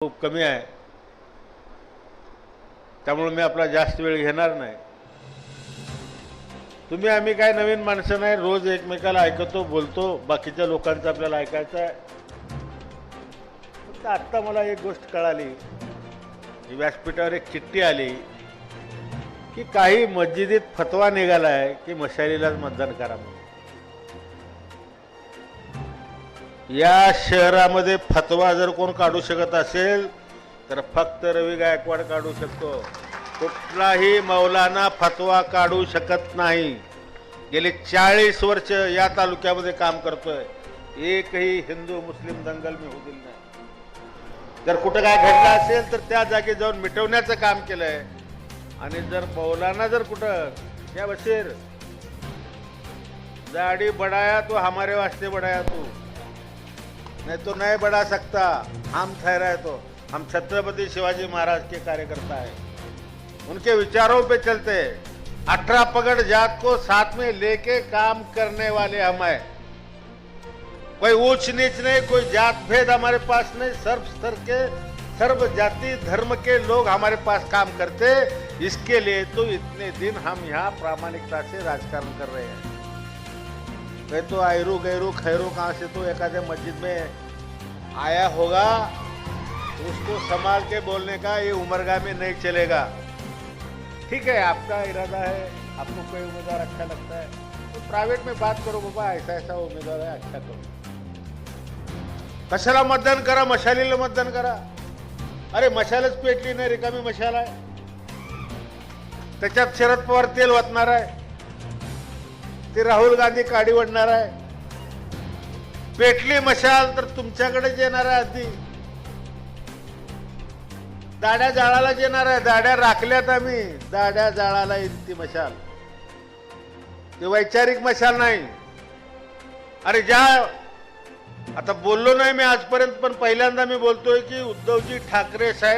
खूप कमी आहे. त्यामुळे मी आपला जास्त वेळ घेणार नाही. तुम्ही आम्ही काय नवीन माणसं नाही रोज एकमेकाला ऐकतो बोलतो बाकीच्या लोकांचं आपल्याला ऐकायचं आहे. फक्त आत्ता मला एक गोष्ट कळाली. व्यासपीठावर एक चिठ्ठी आली की काही मस्जिदीत फतवा निघाला आहे की मशालीलाच मतदान करा म्हणून. या शहरामध्ये फतवा जर कोण काढू शकत असेल तर फक्त रवी गायकवाड काढू शकतो. कुठलाही मौलाना फतवा काढू शकत नाही. गेली चाळीस वर्ष या तालुक्यामध्ये काम करतोय. एकही हिंदू मुस्लिम दंगल मी होऊ दिली नाही. जर कुठं काय घडलं असेल तर त्या जागी जाऊन मिटवण्याचं काम केलंय. आणि जर मौलाना जर कुठं या बशीर. जाडी बढ़ाया तू हमारे वास्ते बडाया तू. नहीं तो नहीं बढ़ा सकता। हम ठहरा है तो। हम छत्रपति शिवाजी महाराज के कार्यकर्ता है। उनके विचारों पे चलते हैं। अठारह पगड़ जात को साथ में लेके काम करने वाले हम हैं। कोई ऊंच नीच नहीं, कोई जात भेद हमारे पास नहीं। सर्व स्तर के, सर्व जाति धर्म के लोग हमारे पास काम करते इसके लिए तो इतने दिन हम यहाँ प्रामाणिकता से राजकारण कर रहे हैं। मैं तो आयरू गैरू खैरू कहाँ से तो एकादे मस्जिद में आया होगा उसको संभाल के बोलने का ये उमरगा में नहीं चलेगा। ठीक है आपका इरादा है आपको कोई उम्मीदवार अच्छा लगता है तो प्राइवेट में बात करो बाबा ऐसा ऐसा उम्मीदवार है अच्छा करो कशाला मतदान करा मशालीला मतदान करा। अरे मशालच पेटली नाही रिकामी मशाला आहे। त्याच्यात शरद पवार तेल वाचणार आहे। ते राहुल गांधी काडी ओढणार आहे. पेटली मशाल तर तुमच्याकडेच येणार आहे आधी. दाड्या जाळाला येणार आहे. दाड्या राखल्यात आम्ही. दाड्या जाळाला येईल ती मशाल. ते वैचारिक मशाल नाही. अरे ज्या आता बोललो नाही मी आजपर्यंत पण पहिल्यांदा मी बोलतोय की उद्धवजी ठाकरे साहेब